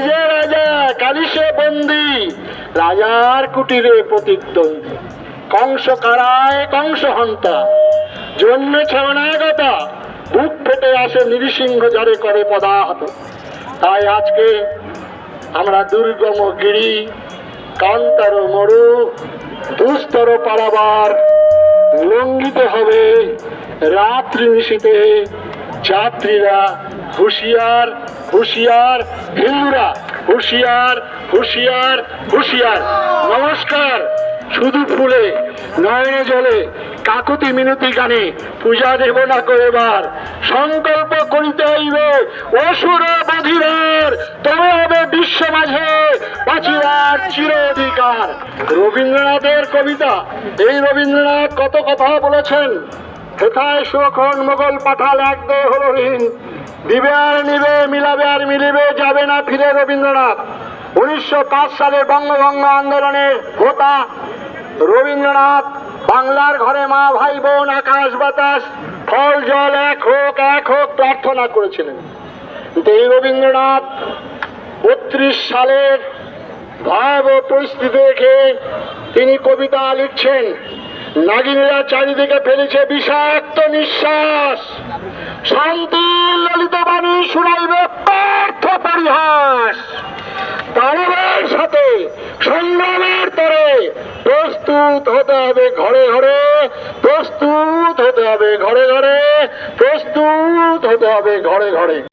যে রাজা বন্দি। রাজার কুটিরে কংস কারায় আসে নিরিসিংহ জরে করে পদাহত। তাই আজকে আমরা দুর্গম গিরি, কান্তার মরু, দুস্তর পারাবার, লঙ্ঘিত হবে রাত্রি নিশীতে যাত্রীরা, হুঁশিয়ার হুঁশিয়ার হিন্দুরা হুঁশিয়ার হুঁশিয়ার হুঁশিয়ার। নমস্কার, শুধু ফুলে, নয়নে জলে, কাকুতি মিনতি গানে, পূজা দেব না করেবার সংকল্প করিতে হইবে অসুর বধিরের, তবে হবে বিশ্ব মাঝে বাঁচিবার চির অধিকার। রবীন্দ্রনাথের কবিতা, এই রবীন্দ্রনাথ কত কথা বলেছেন? কোথায় সুখন মোগল পাঠাল এক দেহ হল ঋণ দিবে আর নিবে, মিলাবে আর মিলিবে, যাবে না ফিরে রবীন্দ্রনাথ। উনিশশো পাঁচ সালে বঙ্গভঙ্গ আন্দোলনের হোতা। রবীন্দ্রনাথ, বাংলার ঘরে মা, ভাই, বোন, আকাশ, বাতাস, ফল, জল এক হোক এক হোক, প্রার্থনা করেছিলেন। কিন্তু এই রবীন্দ্রনাথ বত্রিশ সালের ভয়াবহ পরিস্থিতি দেখে তিনি কবিতা লিখছেন। নাগিনীরা চারিদিকে ফেলেছে বিষাক্ত নিঃশ্বাস। শান্তি, ললিত বাণী শুনাইবে পার্থ পরিহাস। দানবের সাথে সংগ্রামের তরে প্রস্তুত হতে হবে ঘরে ঘরে, প্রস্তুত হতে হবে ঘরে ঘরে, প্রস্তুত হতে হবে ঘরে ঘরে।